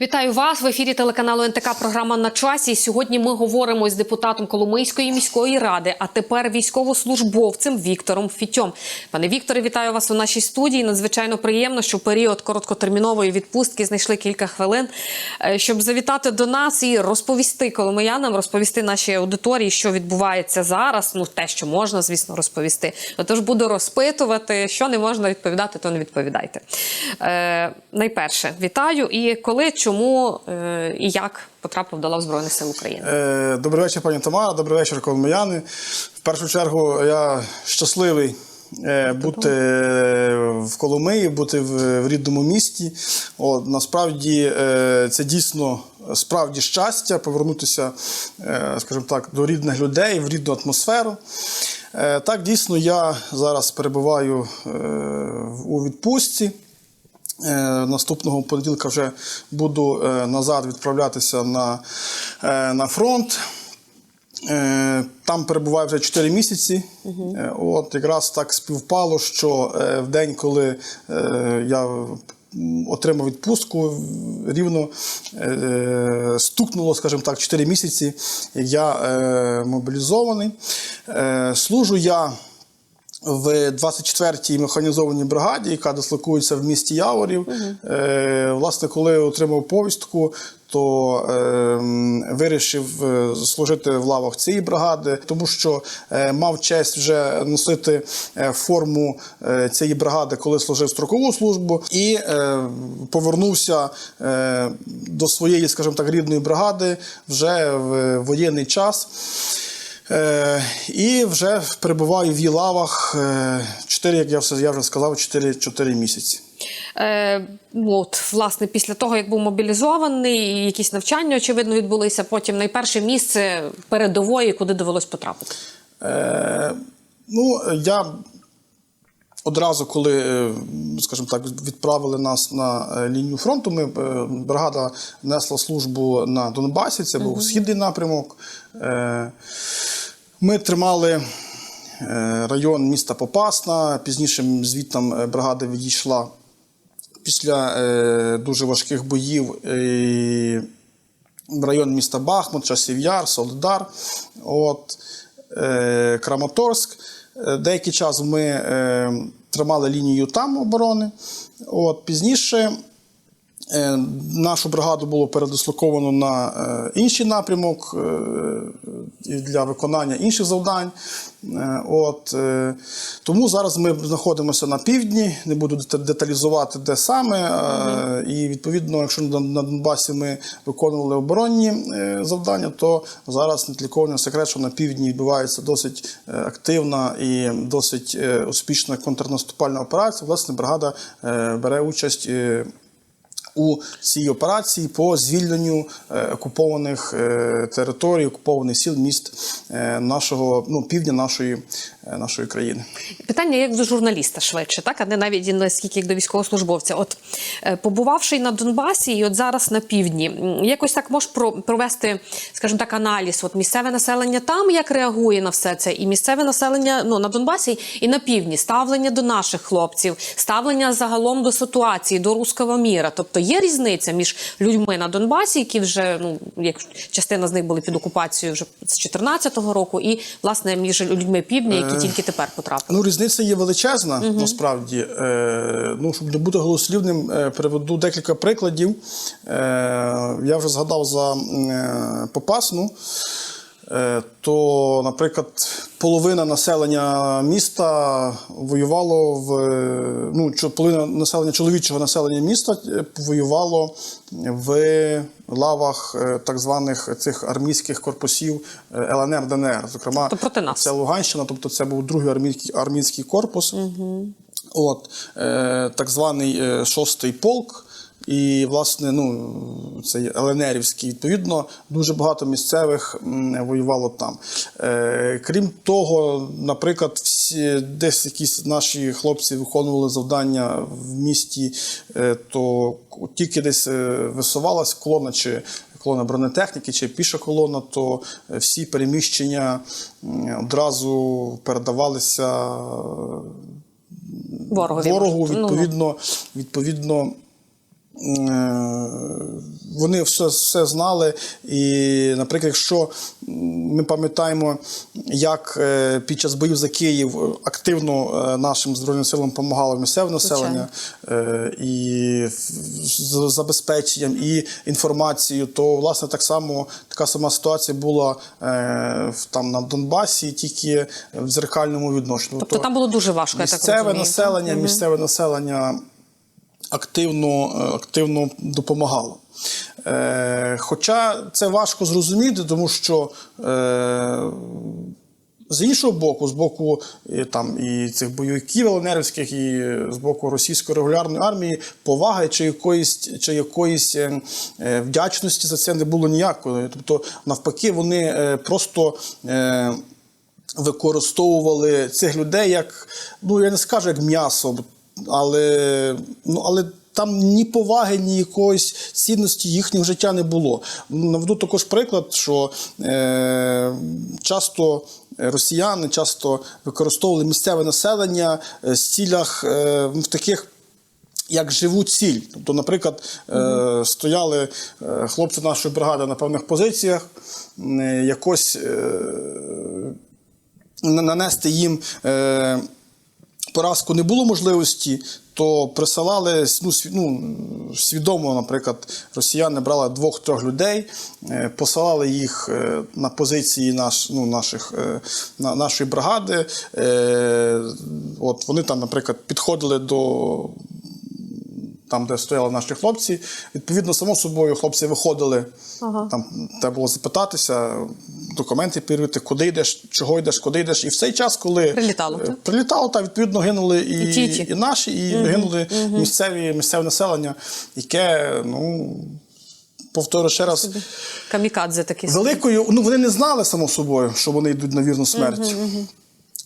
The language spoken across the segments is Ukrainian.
Вітаю вас в ефірі телеканалу НТК. Програма на часі. Сьогодні ми говоримо з депутатом Коломийської міської ради, а тепер військовослужбовцем Віктором Фітьом. Пане Вікторе, вітаю вас у нашій студії. Надзвичайно приємно, що період короткотермінової відпустки знайшли кілька хвилин, е, щоб завітати до нас і розповісти коломиянам, розповісти нашій аудиторії, що відбувається зараз. Ну те, що можна, звісно, розповісти. Отож, буду розпитувати, що не можна відповідати, то не відповідайте. Е, найперше, вітаю. І коли, чому е, і як потрапив до лав Збройних сил України? Е, Добрий вечір, пані Тамара. Добрий вечір, коломияни. В першу чергу я щасливий е, бути е, в Коломиї, бути в, рідному місті. От, насправді е, це дійсно справді щастя повернутися, скажімо так, до рідних людей, в рідну атмосферу. Так, дійсно, я зараз перебуваю у відпустці. Е, Наступного понеділка вже буду е, назад відправлятися на, е, на фронт. Там перебуваю вже 4 місяці. Е, От якраз так співпало, що в день, коли я отримав відпустку, рівно стукнуло, скажімо так, 4 місяці, я мобілізований. Служу я в 24-й механізованій бригаді, яка дислокується в місті Яворів. Е, власне, коли отримав повістку, то е, вирішив служити в лавах цієї бригади, тому що е, мав честь вже носити е, форму е, цієї бригади, коли служив строкову службу, і е, повернувся е, до своєї, скажімо так, рідної бригади вже в воєнний час. Е, і вже перебуваю в її лавах 4, як я все я вже сказав, 4, 4 місяці. Е, от, власне, після того, як був мобілізований, якісь навчання, очевидно, відбулися. Потім найперше місце передової, куди довелось потрапити. Е, ну, я одразу, коли, е, скажімо так, відправили нас на е, лінію фронту, ми, бригада несла службу на Донбасі, це був східний напрямок. Е, Ми тримали е, район міста Попасна, пізніше звідтам е, бригада відійшла після е, дуже важких боїв. в район міста Бахмут, Часів Яр, Солидар, от, Краматорськ. Деякий час ми тримали лінію там оборони. От, пізніше нашу бригаду було передислоковано на е, інший напрямок е, для виконання інших завдань. Е, от, е, тому зараз ми знаходимося на півдні, не буду деталізувати, де саме. Е, і відповідно, якщо на, Донбасі ми виконували оборонні е, завдання, то зараз не секрет, що на півдні відбувається досить е, активна і досить е, успішна контрнаступальна операція. Власне, бригада е, бере участь. У цій операції по звільненню е, окупованих е, територій, окупованих сіл, міст е, нашого ну, півдня нашої, нашої країни. Питання як до журналіста швидше, так, а не навіть наскільки як до військовослужбовця. От е, побувавши на Донбасі, і от зараз на півдні, якось так можеш про- провести, скажімо так, аналіз. От місцеве населення там як реагує на все це, і місцеве населення ну на Донбасі і на півдні, ставлення до наших хлопців, ставлення загалом до ситуації, до руського міра. Тобто є різниця між людьми на Донбасі, які вже ну як частина з них були під окупацією вже з 14-го року, і власне між людьми півдня, які тільки тепер потрапили. Ну, різниця є величезна, насправді. Е, ну, щоб не бути голослівним, е, приведу декілька прикладів. Е, я вже згадав за е, Попасну. Е, то, наприклад, половина населення міста воювало в е, ну, половина населення чоловічого населення міста е, воювало в лавах так званих цих армійських корпусів ЛНР ДНР. Зокрема, Тобто проти нас. це Луганщина, тобто це був другий армійський, армійський корпус. От, е, так званий шостий полк. І, власне, ну, цей ЛНРівський, відповідно, дуже багато місцевих воювало там. Е, крім того, наприклад, всі, десь якісь наші хлопці виконували завдання в місті, е, то тільки десь е, висувалась колона чи колона бронетехніки чи піша колона, то е, всі переміщення одразу передавалися Ворогові. ворогу. Ну, ну. Відповідно, відповідно Е, Вони все, все знали. І, наприклад, якщо ми пам'ятаємо, як е, під час боїв за Київ активно е, нашим Збройним силам допомагало місцеве населення е, і з забезпеченням, і інформацією, то власне так само така сама ситуація була е, там на Донбасі, тільки в дзеркальному відношенні. Тобто там було дуже важко, я так місцеве розумію. населення, місцеве населення активно, е, активно допомагало. Е, хоча це важко зрозуміти, тому що е, з іншого боку, з боку там, і цих бойовиків ЛНРівських, і з боку російської регулярної армії, поваги чи якоїсь, чи якоїсь вдячності за це не було ніякої. Тобто, навпаки, вони просто. Використовували цих людей як, ну я не скажу як м'ясо, але, ну, але там ні поваги, ні якоїсь цінності їхнього життя не було. Наведу також приклад, що е, часто росіяни часто використовували місцеве населення е, в цілях е, в таких як живу ціль. Тобто, наприклад, е, стояли е, хлопці нашої бригади на певних позиціях, е, якось е, нанести їм е, поразку не було можливості, то присилали ну, ну, свідомо, наприклад, росіяни брали двох-трьох людей, е, посилали їх е, на позиції наш, ну, наших, е, на, нашої бригади. От вони там, наприклад, підходили до там, де стояли наші хлопці. Відповідно, само собою, хлопці виходили. Там треба було запитатися, документи перевірити, куди йдеш, чого йдеш, куди йдеш. І в цей час, коли Прилітало, е, прилітало, та відповідно гинули і, І ті, ті. і наші, і гинули місцеві, місцеве населення, яке, ну. Повторю ще раз, Камікадзе такі. великою, ну вони не знали само собою, що вони йдуть на вірну смерть.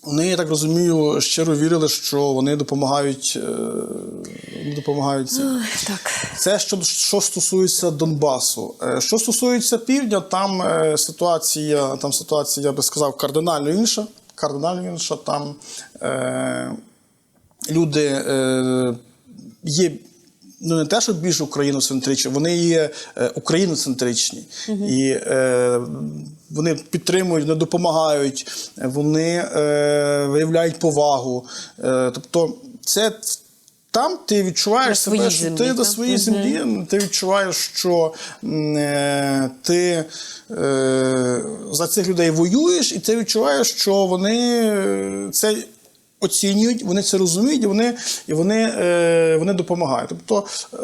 Вони, я так розумію, щиро вірили, що вони допомагають, е, допомагають цим. Так. Це що, що стосується Донбасу. Е, Що стосується півдня, там е, ситуація, там ситуація, я би сказав, кардинально інша. Кардинально інша. Там е, люди е, є. Ну, не те, що більш україноцентричні, вони є е, україноцентричні. І е, вони підтримують, вони допомагають, вони е, виявляють повагу. Е, тобто, це там ти відчуваєш На себе, своїй що землі, ти на своїй землі, ти відчуваєш, що е, ти е, за цих людей воюєш, і ти відчуваєш, що вони е, це оцінюють, вони це розуміють, і вони, і вони, е, вони допомагають. Тобто, е,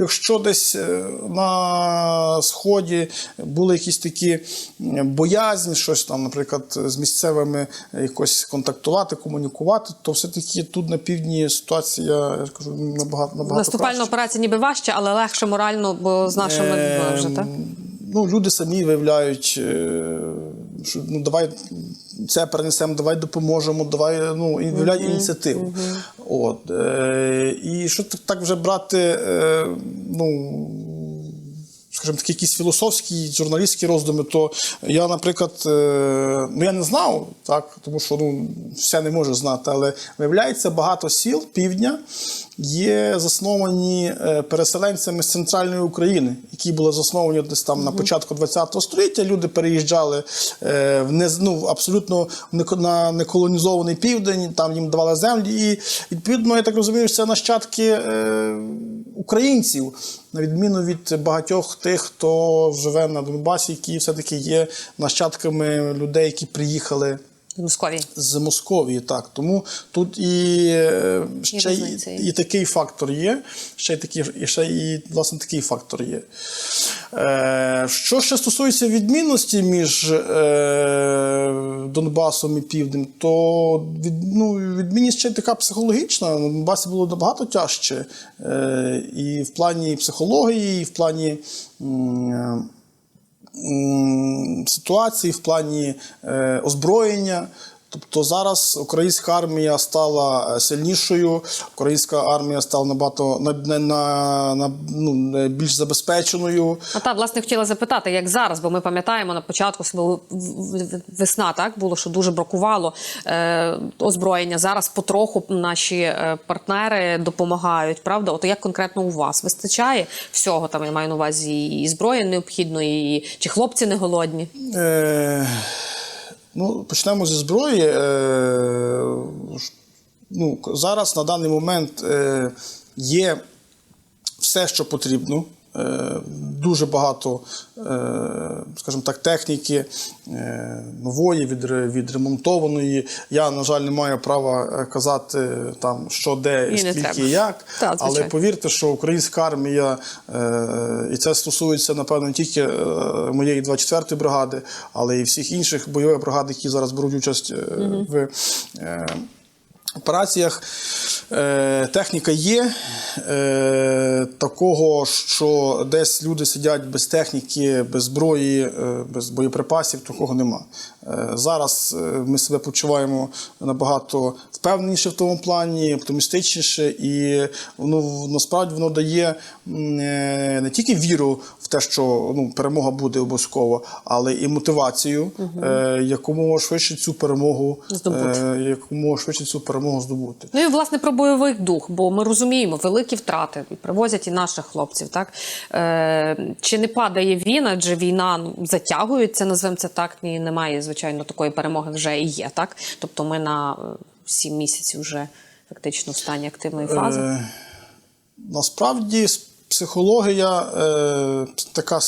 якщо десь е, на сході були якісь такі боязні, щось там, наприклад, з місцевими якось контактувати, комунікувати, то все-таки тут на півдні ситуація, я кажу, набагато набагато Наступальна краще. операція ніби важче, але легше морально, бо з нашими Ем, вже так. Ну, люди самі виявляють, е, що ну давай це перенесемо, давай допоможемо, давай ну, і виявляють ініціативу. От, е, і що так, так вже брати, е, ну. Скажімо, такі якісь філософські, журналістські роздуми, то я, наприклад, е, ну я не знав, так, тому що ну, все не можу знати, але виявляється, багато сіл півдня є засновані е, переселенцями з центральної України, які були засновані десь там на початку ХХ століття. Люди переїжджали е, в не, ну, абсолютно на неколонізований південь, там їм давали землі. І відповідно, я так розумію, що це нащадки українців, на відміну від багатьох тих, хто живе на Донбасі, які все-таки є нащадками людей, які приїхали В Московії. з Московії. Так. Тому тут і е, ще і, і, і такий фактор є, ще й такий, і ще і власне такий фактор є. Е, що ще стосується відмінності між е, Донбасом і Південь, то від, ну, відмінність ще така психологічна. На Донбасі було набагато тяжче. Е, і в плані психології, і в плані. е, ситуації в плані е, озброєння. Тобто зараз українська армія стала е, сильнішою, українська армія стала набагато на, на, на, на, ну, більш забезпеченою. А та власне хотіла запитати, як зараз, бо ми пам'ятаємо на початку весна так було, що дуже бракувало е, озброєння. Зараз потроху наші е, партнери допомагають. Правда, от як конкретно у вас вистачає всього там? Я маю на увазі і зброї необхідної, і чи хлопці не голодні? Е, ну, почнемо зі зброї. Е, ну, зараз на даний момент е, є все, що потрібно. Е, Дуже багато, е, скажімо так, техніки е, нової, відре- відремонтованої. Я, на жаль, не маю права казати там, що де, І скільки, треба. і як. Так, Але повірте, що українська армія, і це стосується, напевно, не тільки моєї 24-ї бригади, але і всіх інших бойових бригад, які зараз беруть участь е, в. Операціях е, техніка є. Е, такого, що десь люди сидять без техніки, без зброї, е, без боєприпасів, такого нема. Е, зараз е, ми себе почуваємо набагато впевненіше в тому плані, оптимістичніше, і воно насправді воно дає е, не тільки віру в те, що ну, перемога буде обов'язково, але і мотивацію, е, якомога швидше цю перемогу Здобути. якомога швидше цю перемогу здобути. Ну і власне про бойовий дух, бо ми розуміємо великі втрати привозять і наших хлопців. Так чи не падає він, адже війна ну, затягується, називаємо це так. І немає звичайно такої перемоги вже і є. Так, тобто ми на е, сім місяців вже фактично в стані активної фази. Е, насправді психологія, е, така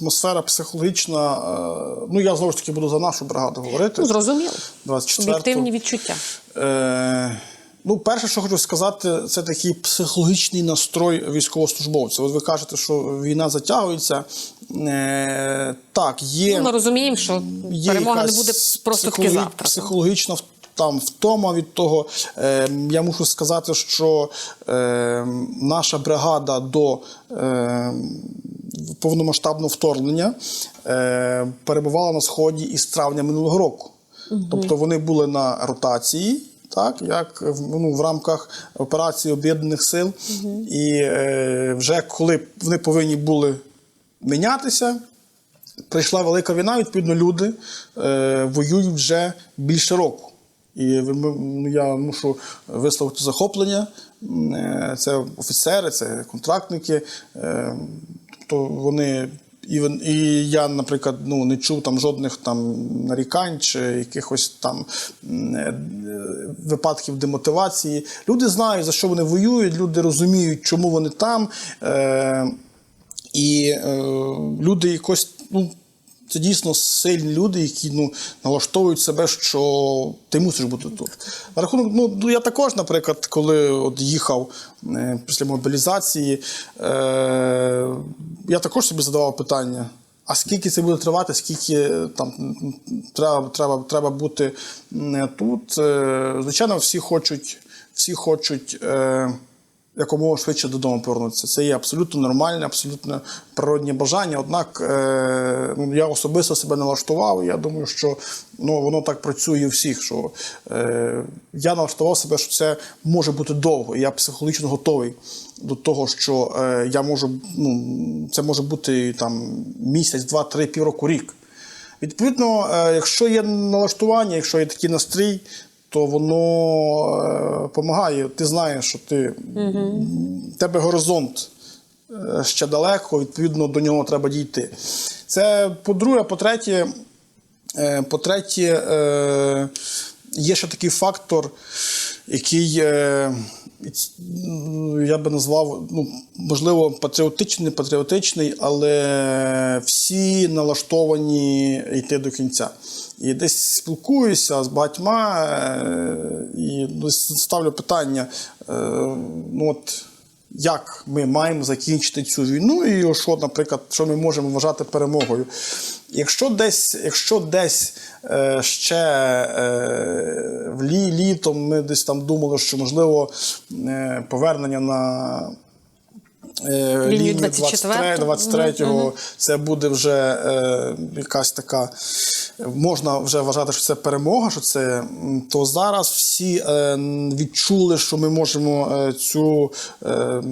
атмосфера психологічна. Е, ну я знову ж таки буду за нашу бригаду говорити. Ну, зрозуміло. 24-ту. Об'єктивні відчуття. Е, ну, перше, що хочу сказати, це такий психологічний настрой військовослужбовця. От ви кажете, що війна затягується. Е, так, є. Ну, ми розуміємо, що є перемога не буде просто таки психологі- завтра. Психологічна в- там втома від того. Е, я мушу сказати, що е, наша бригада до е, повномасштабного вторгнення е, перебувала на сході із травня минулого року. Тобто вони були на ротації. Так, як ну, в рамках операції Об'єднаних сил, і е, вже коли вони повинні були мінятися, прийшла велика війна, відповідно, люди е, воюють вже більше року. І ну, я мушу висловити захоплення. Е, Це офіцери, це контрактники. Тобто вони. І, я, наприклад, ну, не чув там жодних там нарікань чи якихось там е, випадків демотивації. Люди знають, за що вони воюють, люди розуміють, чому вони там. І е, люди якось, ну, це дійсно сильні люди, які ну, налаштовують себе, що ти мусиш бути тут. На рахунок, ну, ну, я також, наприклад, коли от їхав е, після мобілізації, е, я також собі задавав питання. А скільки це буде тривати, скільки е, там треба, треба, треба бути м, тут? Е, Звичайно, всі хочуть, всі хочуть е, якомога швидше додому повернутися. Це є абсолютно нормальне, абсолютно природнє бажання. Однак е, ну, я особисто себе налаштував. Я думаю, що ну, воно так працює у всіх. Що е, я налаштував себе, що це може бути довго. І я психологічно готовий до того, що е, я можу, ну, це може бути там місяць, два, три, півроку, рік. Відповідно, якщо є налаштування, якщо є такий настрій, то воно допомагає. Ти знаєш, що ти в тебе горизонт е, ще далеко, відповідно, до нього треба дійти. Це по-друге, по-третє, е, по-третє, е, є ще такий фактор, який е, я би назвав, ну, можливо, патріотичний, патріотичний, але всі налаштовані йти до кінця. І десь спілкуюся з багатьма е, і ставлю питання: е, ну от як ми маємо закінчити цю війну, і що, наприклад, що ми можемо вважати перемогою. Якщо десь, якщо десь е, ще е, в лі, літом ми десь там думали, що можливо е, повернення на Лінію лінію 24-го. 23, 23-го. Це буде вже е, якась така. Можна вже вважати, що це перемога, що це то зараз всі е, відчули, що ми можемо е, цю. Е,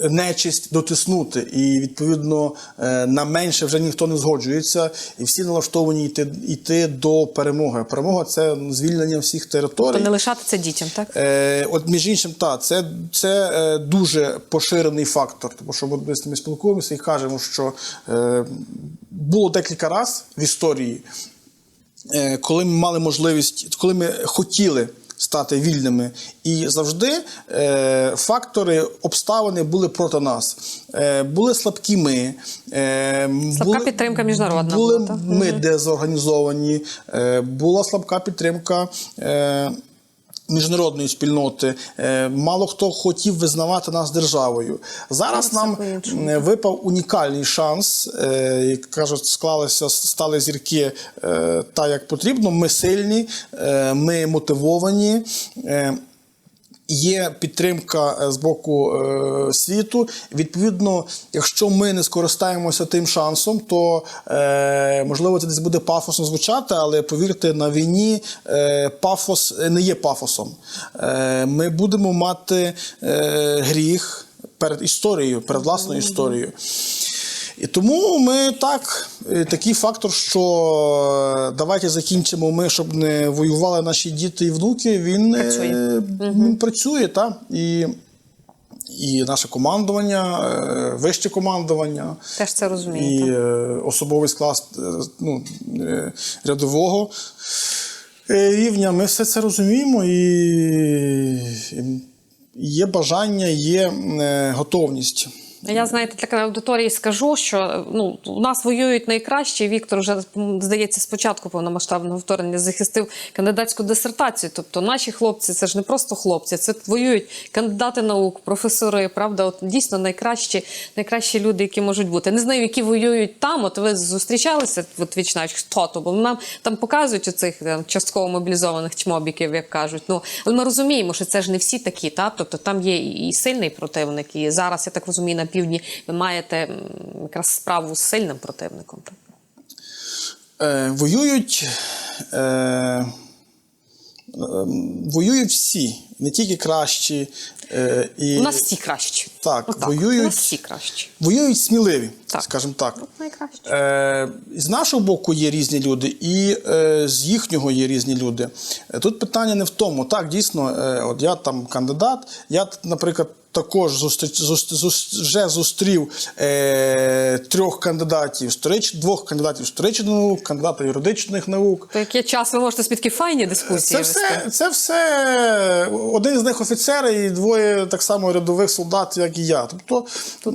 нечисть дотиснути, і відповідно е, на менше вже ніхто не згоджується, і всі налаштовані йти, йти до перемоги. Перемога це звільнення всіх територій. То не лишати це дітям, так? Е, от між іншим, так, це, це е, дуже поширений фактор. Тому що ми з ними спілкуємося і кажемо, що е, було декілька разів в історії, е, коли ми мали можливість, коли ми хотіли. Стати вільними, і завжди е, фактори, обставини були проти нас. Е, були слабкі ми, е, Слабка підтримка міжнародна Були була, ми дезорганізовані, е, була слабка підтримка. Е, Міжнародної спільноти Е, мало хто хотів визнавати нас державою. Зараз нам все е, випав унікальний шанс. е, Як кажуть, склалися, стали зірки так, як потрібно. Ми сильні, ми мотивовані. Е, Є підтримка е, з боку е, світу. Відповідно, якщо ми не скористаємося тим шансом, то е, можливо це десь буде пафосно звучати, але повірте, на війні е, пафос не є пафосом. Е, ми будемо мати е, гріх перед історією, перед власною історією. І тому ми так, е, такий фактор, що е, давайте закінчимо ми, щоб не воювали наші діти і внуки. Він е, Працює. він працює, так. І, і наше командування, вище командування, Теж це і розумієте. е, особовий склад ну, рядового рівня. Ми все це розуміємо і, і є бажання, є готовність. Я знаєте, для аудиторії скажу, що ну у нас воюють найкращі. Віктор вже здається спочатку повномасштабного вторгнення захистив кандидатську дисертацію. Тобто наші хлопці це ж не просто хлопці, це воюють кандидати наук, професори. Правда, от дійсно найкращі, найкращі люди, які можуть бути. Не знаю, які воюють там. От ви зустрічалися от вічнач, хто то, бо нам там показують оцих там, частково мобілізованих чмобіків, як кажуть. Ну але ми розуміємо, що це ж не всі такі, та тобто там є і сильний противник, і зараз я так розумію, на півдні ви маєте якраз справу з сильним противником. так? Е, воюють, е, е, воюють всі, не тільки кращі. Е, і, У нас всі кращі. Так, Отак, воюють- У нас всі кращі. воюють сміливі, Так. скажімо так. Е, з нашого боку є різні люди, і е, з їхнього є різні люди. Е, Тут питання не в тому. Так, дійсно, е, от я там кандидат, я, наприклад, також вже зустрів е, трьох кандидатів, сторич, двох кандидатів історичних наук, кандидата юридичних наук. То який час ви можете спітки файні дискусії Це все, це все один з них офіцер і двоє так само рядових солдат, як і я. Тобто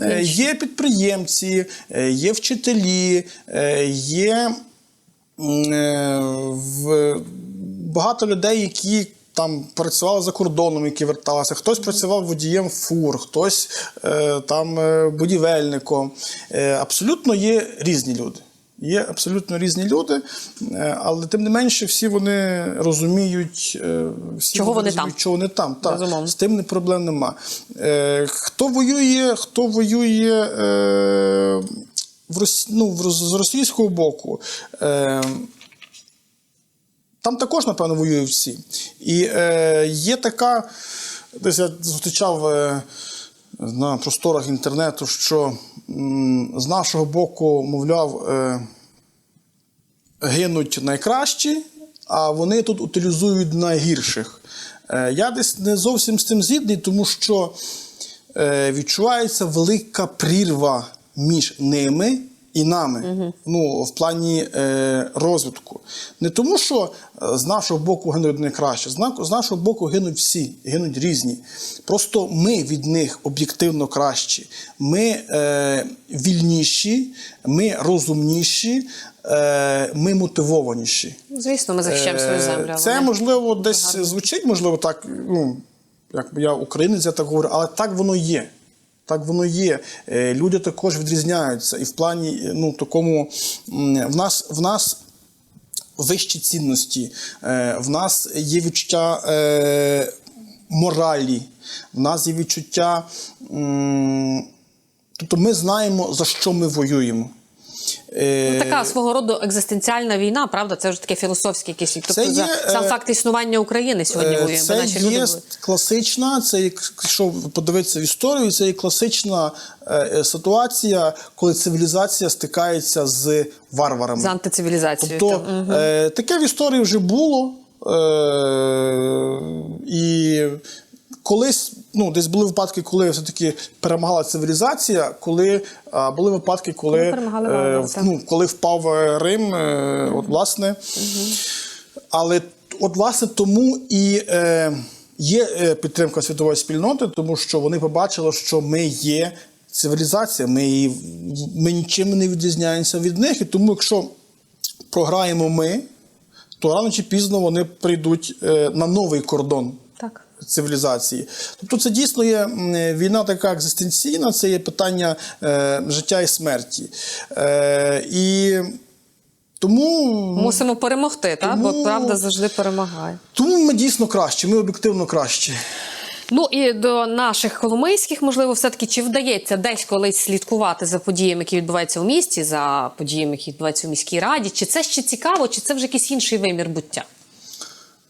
е, є підприємці, е, є вчителі, е, є е, в, багато людей, які. Там працювали за кордоном, які верталися. Хтось працював водієм фур, хтось е, там е, будівельником. Е, абсолютно є різні люди. Є абсолютно різні люди, але тим не менше всі вони розуміють, всі Чого вони розуміють, там. чого вони там. Так, з тим не проблем нема. Е, хто воює, хто воює е, в Рос... ну, в з російського боку. Там також, напевно, воюють всі. І е, є така, десь я зустрічав е, на просторах інтернету, що м, з нашого боку, мовляв, е, гинуть найкращі, а вони тут утилізують найгірших. Е, я десь не зовсім з цим згідний, тому що е, відчувається велика прірва між ними і нами. Ну, в плані е, розвитку. Не тому, що е, з нашого боку гинуть найкраще, з на- з нашого боку гинуть всі, гинуть різні. Просто ми від них об'єктивно кращі. Ми е, вільніші, ми розумніші, е, ми мотивованіші. Звісно, ми захищаємо свою Е, землю. Це ми- можливо десь звучить, можливо, так. Ну як я українець, я так говорю, але так воно є. Так воно є. Е, Люди також відрізняються. І в плані, е, ну, такому в нас в нас вищі цінності, е, в нас є відчуття. Моралі, в нас є відчуття. Тобто ми знаємо, за що ми воюємо. Е, Ну, така свого роду екзистенціальна війна, правда? Це вже таке філософське якесь. Тобто Це за сам е, факт існування України сьогодні Е, воює, Це наші люди є були. класична, це як- якщо подивитися в історію, це є класична е, ситуація, коли цивілізація стикається з варварами. з антицивілізацією. Тобто е, таке в історії вже було. Е, колись, ну, десь були випадки, коли все-таки перемагала цивілізація, коли а, були випадки, коли, Коли варвари, ну, коли впав е, Рим, е, от, власне. Але от, власне, тому і е, є е, підтримка світової спільноти, тому що вони побачили, що ми є цивілізація, ми, її- ми нічим не відрізняємося від них. І тому, якщо програємо ми, то рано чи пізно вони прийдуть е, на новий кордон. Цивілізації. Тобто це дійсно є війна така екзистенційна, це є питання е, життя і смерті. Е, і тому, Мусимо перемогти, так? бо правда завжди перемагає. тому ми дійсно кращі, ми об'єктивно кращі. Ну і до наших коломийських, можливо, все-таки чи вдається десь колись слідкувати за подіями, які відбуваються у місті, за подіями, які відбуваються у міській раді? Чи це ще цікаво, чи це вже якийсь інший вимір буття?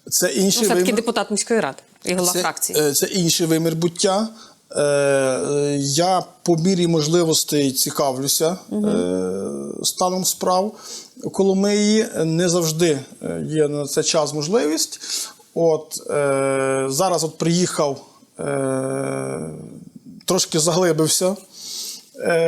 Це Ну, все-таки вимір. депутат міської ради і голова Це, фракції. е, це інший вимір буття. Е, Я по мірі можливостей цікавлюся е, станом справ Коломиї. Не завжди є на це час можливість. От е, зараз от приїхав, е, трошки заглибився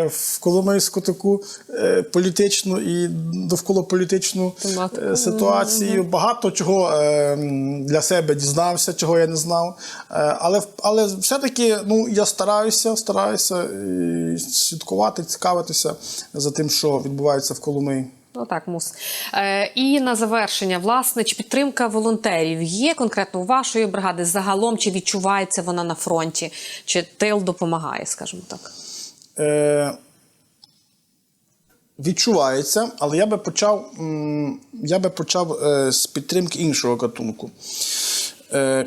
в Коломийську таку е, політичну і довкола політичну Тематику. е, ситуацію. Багато чого е, для себе дізнався, чого я не знав. Е, Але, але все-таки ну, я стараюся, стараюся е, слідкувати, цікавитися за тим, що відбувається в Коломиї. Ну так, мус. Е, і на завершення, власне, чи підтримка волонтерів є конкретно у вашої бригади загалом, чи відчувається вона на фронті, чи тил допомагає, скажімо так? Е, відчувається, але я би почав, я би почав е, з підтримки іншого гатунку. Е,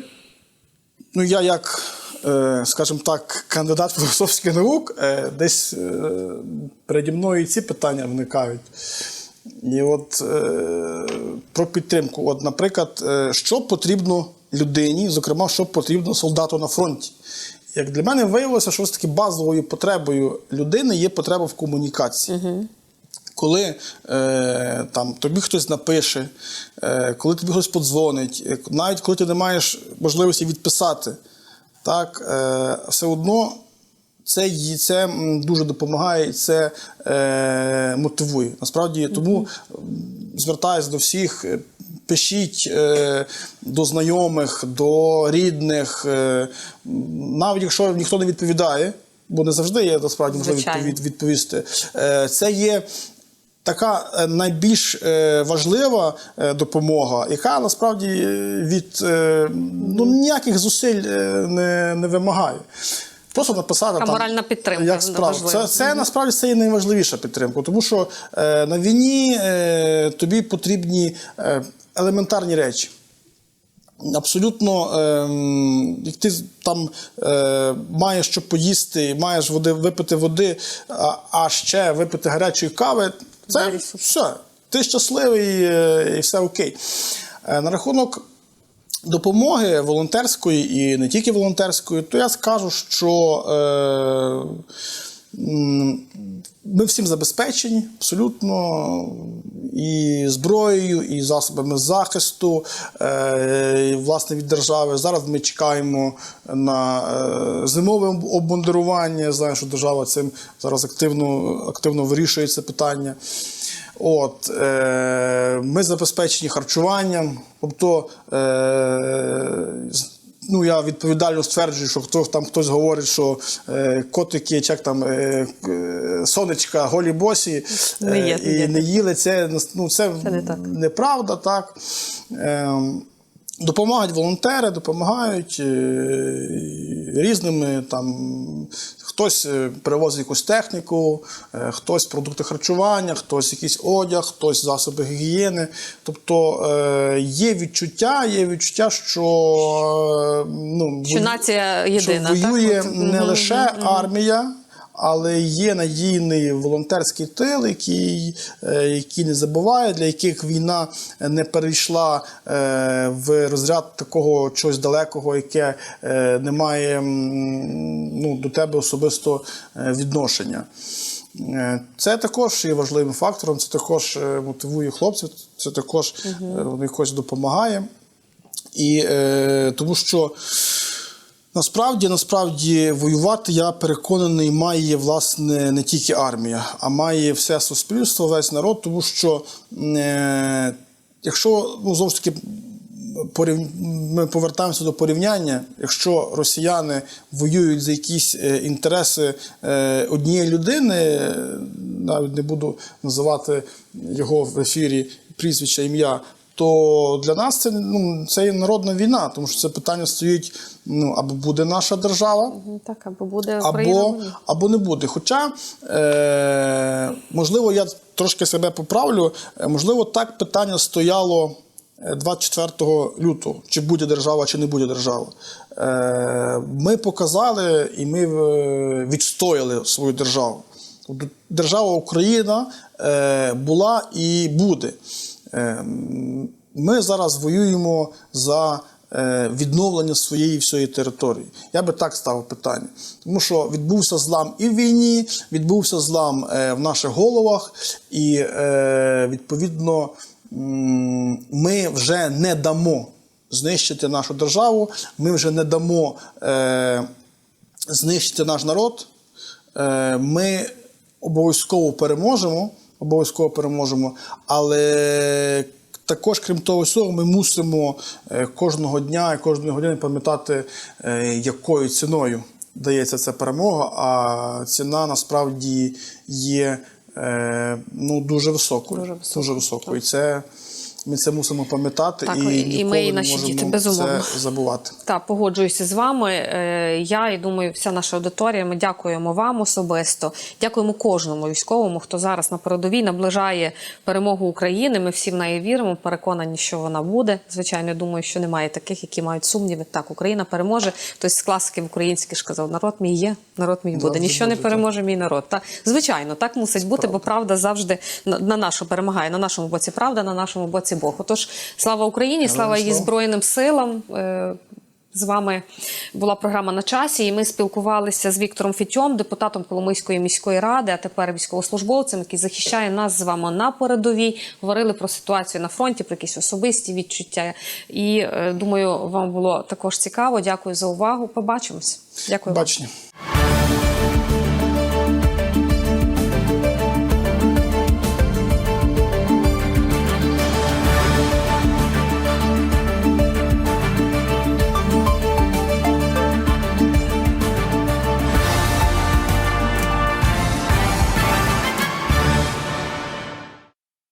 ну, я як, е, скажімо так, кандидат філософських наук, е, десь е, переді мною і ці питання виникають. І от е, про підтримку. От, наприклад, е, що потрібно людині, зокрема, що потрібно солдату на фронті. Як для мене виявилося, що все-таки базовою потребою людини є потреба в комунікації. Коли е, там, тобі хтось напише, е, коли тобі хтось подзвонить, е, навіть коли ти не маєш можливості відписати, так, е, все одно це, це дуже допомагає і це е, мотивує. Насправді, тому звертаюся до всіх. Пишіть е, до знайомих, до рідних, е, навіть якщо ніхто не відповідає, бо не завжди є насправді можливо Звичайно. відповід- відповісти. Е, це є така е, найбільш е, важлива е, допомога, яка насправді від е, ну, ніяких зусиль е, не, не вимагає. Просто написати там, моральна підтримка Як справа. важлива. Це, це насправді це є найважливіша підтримка, тому що е, на війні е, тобі потрібні е, елементарні речі. Абсолютно, ем, як ти там е, маєш що поїсти, маєш води, випити води, а, а ще випити гарячої кави, це все. Ти щасливий е, і все окей. Е, на рахунок допомоги волонтерської і не тільки волонтерської, то я скажу, що е, ми всім забезпечені абсолютно і зброєю, і засобами захисту, е, і, власне від держави. Зараз ми чекаємо на е, зимове обмундирування. Знаю, що держава цим зараз активно, активно вирішує це питання. От, е, ми забезпечені харчуванням. Тобто, е, ну, я відповідально стверджую, що хто там хтось говорить, що е, котики, чи як там е, сонечка, голі босі е, Не є, не є. і не їли. Це, ну, це, Це не так. неправда, так. Е, Допомагають волонтери, допомагають е, різними там. Хтось привозить перевозить якусь техніку, е, хтось продукти харчування, хтось якийсь одяг, хтось засоби гігієни. Тобто е, є відчуття, є відчуття, що е, ну, Що нація єдина, що воює так? не лише армія. Але є надійний волонтерський тил, який, е, який не забуває, для яких війна не перейшла е, в розряд такого чогось далекого, яке е, не має ну, до тебе особисто відношення. Це також є важливим фактором, це також мотивує хлопців, це також воно якось допомагає. І е, тому що насправді, насправді воювати, я переконаний, має власне не тільки армія, а має все суспільство, весь народ, тому що е, якщо ну, знову ж таки. Ми повертаємося до порівняння. Якщо росіяни воюють за якісь е, інтереси е, однієї людини, е, навіть не буду називати його в ефірі прізвище, ім'я, то для нас це, ну, це є народна війна, тому що це питання стоїть: ну, або буде наша держава, Так, або буде Україна. або, або не буде. Хоча, е, можливо, я трошки себе поправлю, е, можливо, так питання стояло е, 24 лютого, чи буде держава, чи не буде держава. Е, ми показали і ми е, відстояли свою державу. Держава Україна е, була і буде. Е, ми зараз воюємо за е, відновлення своєї всієї території. Я би так ставив питання. Тому що відбувся злам і в війні, відбувся злам е, в наших головах, і е, відповідно ми вже не дамо знищити нашу державу, ми вже не дамо знищити наш народ. Ми обов'язково переможемо, обов'язково переможемо, але також, крім того всього, ми мусимо е, кожного дня і кожної години пам'ятати, е, якою ціною дається ця перемога. А ціна насправді є е, ну, дуже високою. Дуже високою, Дуже високою. І це, ми це мусимо пам'ятати Так, і, і- ми, і наші діти, безумовно. це забувати. Так, погоджуюся з вами. Е, Я і думаю, вся наша аудиторія. Ми дякуємо вам особисто. Дякуємо кожному військовому, хто зараз на передовій наближає перемогу України. Ми всі в неї віримо. Переконані, що вона буде. Звичайно, я думаю, що немає таких, які мають сумніви. Так, Україна переможе. Хтось з класиків українських ж казав: народ мій є, народ мій буде. Ніщо не переможе мій народ. Та звичайно, так мусить бути, бо правда завжди на, на нашу перемагає. На нашому боці правда, на нашому боці Бог. Отож, слава Україні, слава її збройним силам. Е, З вами була програма на часі, і ми спілкувалися з Віктором Фітьом, депутатом Коломийської міської ради, а тепер військовослужбовцем, який захищає нас з вами на передовій. Говорили про ситуацію на фронті, про якісь особисті відчуття. І е, думаю, вам було також цікаво. Дякую за увагу. Побачимось. Дякую. вам. Бачення.